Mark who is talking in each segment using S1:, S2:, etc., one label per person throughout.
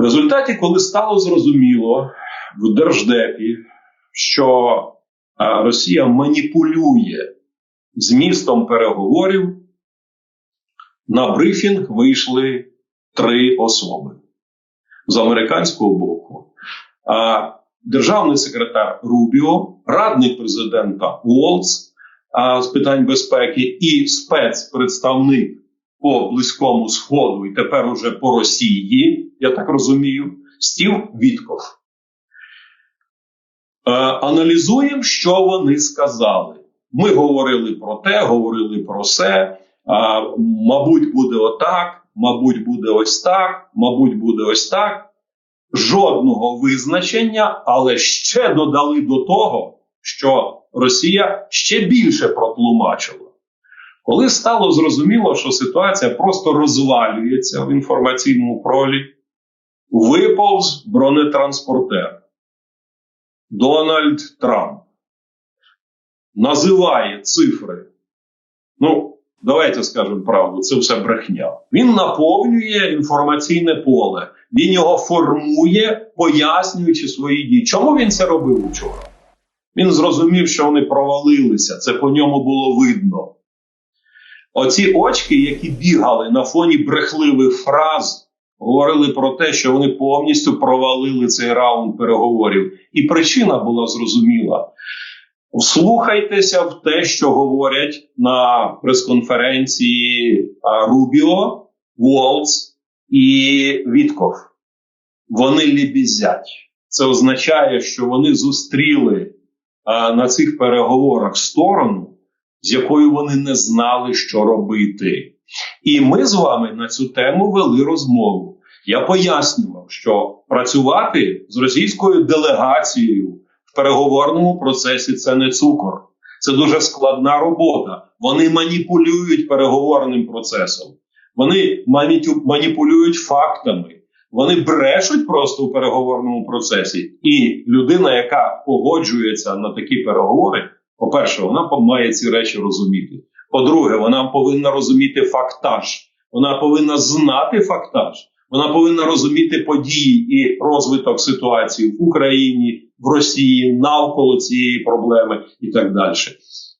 S1: В результаті, коли стало зрозуміло в Держдепі, що Росія маніпулює змістом переговорів, на брифінг вийшли три особи з американського боку. А, Державний секретар Рубіо, радник президента Уолтс а, з питань безпеки і спецпредставник по Близькому Сходу і тепер уже по Росії, я так розумію, Стів Вітков. Е, аналізуємо, що вони сказали. Ми говорили про те, говорили про все. А, мабуть, буде отак, мабуть, буде ось так, мабуть, буде ось так. Жодного визначення, але ще додали до того, що Росія ще більше протлумачила. Коли стало зрозуміло, що ситуація просто розвалюється в інформаційному пролі, виповз бронетранспортер Дональд Трамп називає цифри. Ну, давайте скажемо правду, це все брехня. Він наповнює інформаційне поле, він його формує, пояснюючи свої дії. Чому він це робив вчора? Він зрозумів, що вони провалилися, це по ньому було видно. Оці очки, які бігали на фоні брехливих фраз, говорили про те, що вони повністю провалили цей раунд переговорів. І причина була зрозуміла. Вслухайтеся в те, що говорять на прес-конференції Рубіо, Волц і Вітков. Вони лібізять. Це означає, що вони зустріли а, на цих переговорах сторону, з якою вони не знали, що робити. І ми з вами на цю тему вели розмову. Я пояснював, що працювати з російською делегацією в переговорному процесі це не цукор, це дуже складна робота. Вони маніпулюють переговорним процесом, вони маніпулюють фактами. Вони брешуть просто у переговорному процесі, і людина, яка погоджується на такі переговори, по-перше, вона має ці речі розуміти. По-друге, вона повинна розуміти фактаж, вона повинна знати фактаж, вона повинна розуміти події і розвиток ситуації в Україні, в Росії, навколо цієї проблеми і так далі.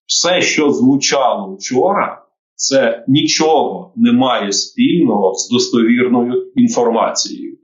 S1: Все, що звучало вчора, це нічого не має спільного з достовірною інформацією.